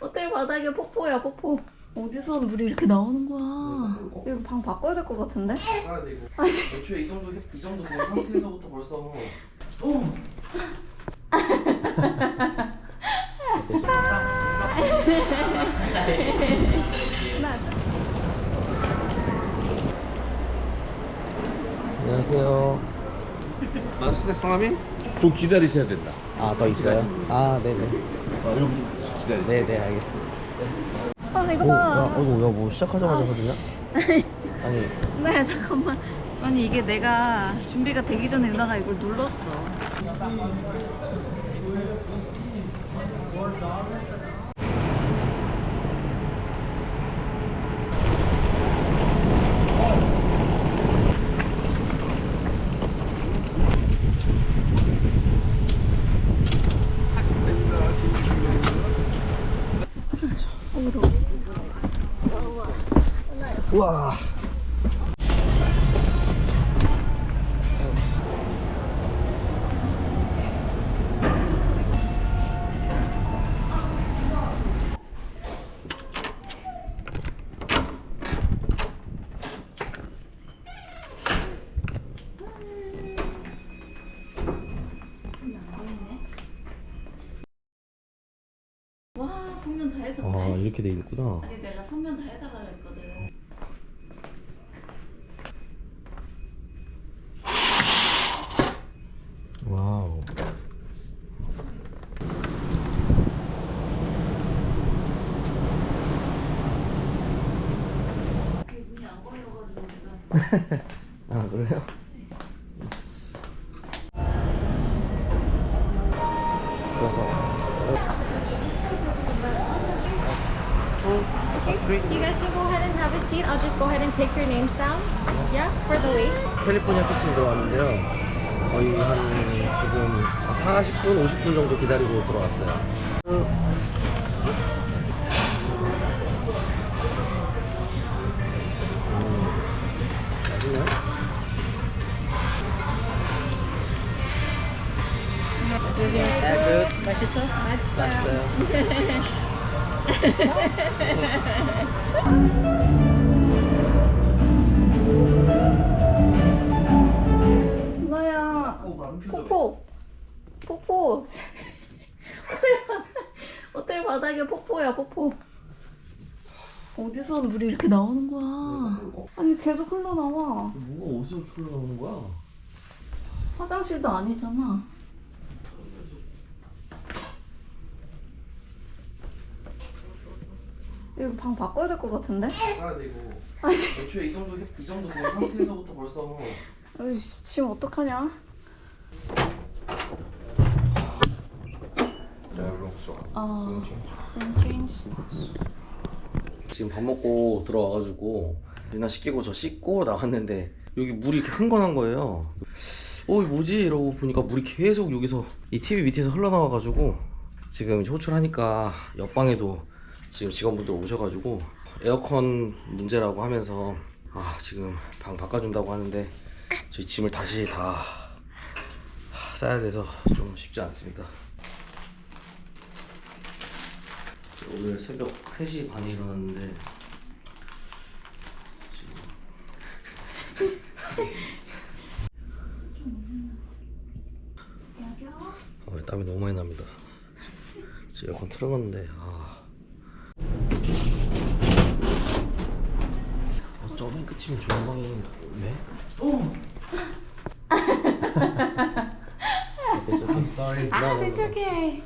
호텔 바닥에 폭포야 폭포. 어디서 물이 이렇게 나오는 거야? 이거 방 바꿔야 될 것 같은데? 가야 되고. 애초에 이 정도 이 정도 된 상태에서부터 벌써 오. 안녕하세요. 마스터 성함이? 좀 기다리셔야 된다. 아, 더 있어요? 아, 네네. 아, 여기 기다려. 네네, 알겠습니다. 아 이거 오, 야, 봐. 어이구, 야, 뭐 시작하자마자 하더냐? 아니, 네 잠깐만. 아니 이게 내가 준비가 되기 전에 유나가 이걸 눌렀어. 우와. 와 성면 다 해서 아. 이렇게 돼 있구나. 아니 내가 성면 다 해달라 했거든. 와우. 이게 문이 안 걸려가지고 내가. 아, 그래요? 그래서 You guys can go ahead and have a seat. I'll just go ahead and take your names down. Yeah, for the wait. 캘리포니아 끝으로 들어왔는데요. 거의 한 지금 40분, 50분 정도 기다리고 들어왔어요. 네, 굿. 맛있어? 맛있어요. 오 마른 표정. 폭포. 폭포. 호텔 바닥 호텔 바닥에 폭포야 폭포. 어디서 물이 이렇게 나오는 거야? 아니 계속 흘러나와. 뭐가 어디서 흘러나오는 거야? 화장실도 아니잖아. 이거 방 바꿔야 될 것 같은데? 가야 되고. 애초에 이 정도 이 정도 된 상태에서부터 벌써 아이씨, 지금 어떡하냐? 아, room change. 지금 밥 먹고 들어와가지고 유나 씻기고 저 씻고 나왔는데 여기 물이 이렇게 흥건한 거예요. 어, 이 뭐지? 이러고 보니까 물이 계속 여기서 이 TV 밑에서 흘러나와가지고 지금 이제 호출하니까 옆방에도 지금 직원분들 오셔가지고 에어컨 문제라고 하면서 아 지금 방 바꿔준다고 하는데 저희 짐을 다시 다 싸야 돼서 좀 쉽지 않습니다. 오늘 새벽 3시 반에 일어났는데 아, 땀이 너무 많이 납니다. 에어컨 틀어놨는데 아. 어, 저맨 끝이면 조용방이 왜? I'm sorry. No, no, no. okay.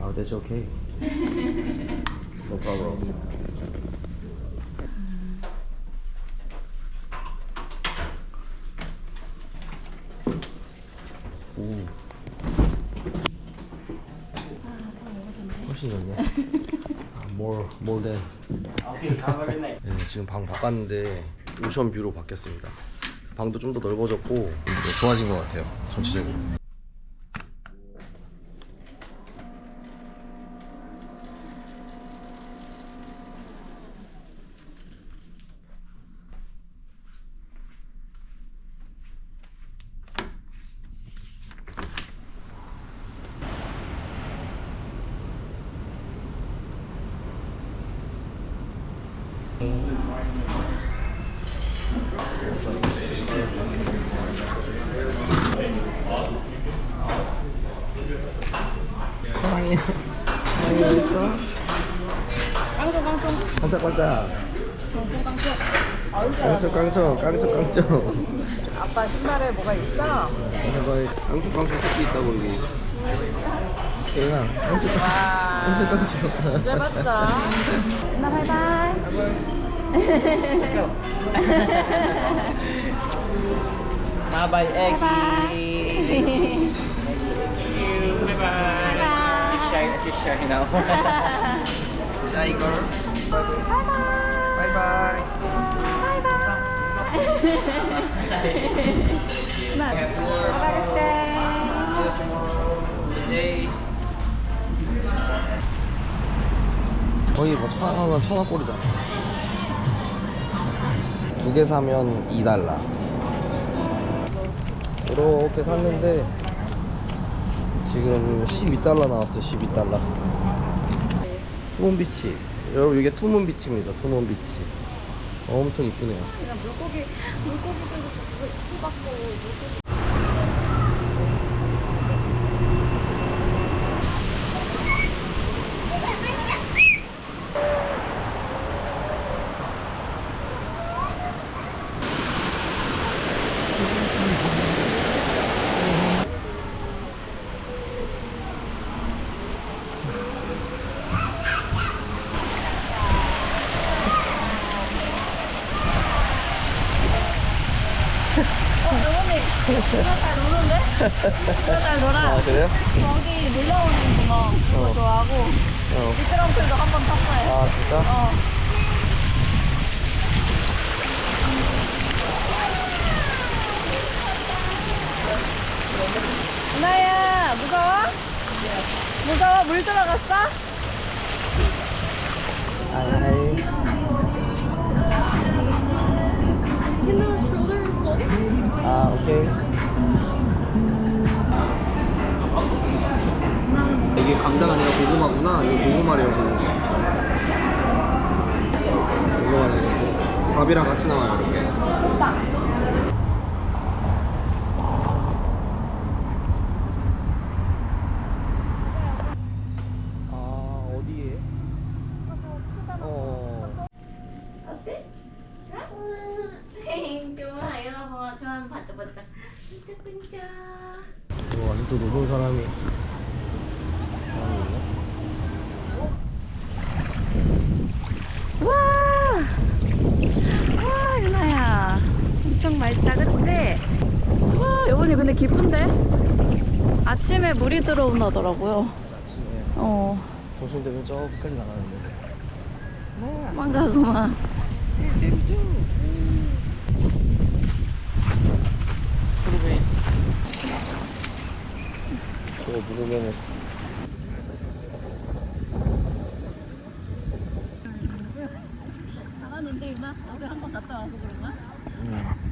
Oh, that's okay. No problem. 오. 훨씬 좋네. 아, more, more than. 네, 지금 방 바꿨는데 오션 뷰로 바뀌었습니다. 방도 좀 더 넓어졌고 이제 좋아진 것 같아요. 전체적으로. 사랑해. 사랑해 어딨어? 깡총 깡총. 반짝반짝. 깡총 깡총 깡총 깡총. 아빠 신발에 뭐가 있어? 깡총 깡총 토끼 있다고 여기. 세윤아 깡총 깡총 깡총. 잘 봤어. 나 바이바이. 바이바이 애기. Shy now. Shy girl. Bye bye. See you tomorrow. Good day. 거의 뭐 천 원, 천원 꼴이잖아. 두 개 사면 2달러. 이렇게 샀는데 지금 12달러 나왔어요. 12달러. 투몬비치. 여러분 이게 투몬비치입니다. 투몬비치. 엄청 이쁘네요. 그냥 물고기 물고기들도 수박고 물고기. 잘 놀아. 아 그래요? 거기 놀러 오는 구멍 그거 어. 좋아하고 어. 미끄럼틀도 한 번 탔어요. 아 진짜? 어. 누나야 무서워? 무서워? 물 들어갔어? 아 오케이. 이게 감자가 아니라 고구마구나. 이거 고구마래요 고구마. 고구마래요. 밥이랑 같이 나와요 이렇게. 아 어디에? 어. 어때? 좋아? 좋아 얘가 봐 좋아하는 반짝반짝 반짝반짝 뭐 아직도 노는 사람이 사람이 있나? 와! 와, 유나야. 엄청 맑다, 그치? 와, 여보니 근데 아침에 물이 들어온다더라고요. 아침에 어, 점심 되면 저기까지 나가는데 망가구만. 프로베이 이거 묵으면은 나갔는데, 유나? 어제 한번 갔다 와서 그런가? 음.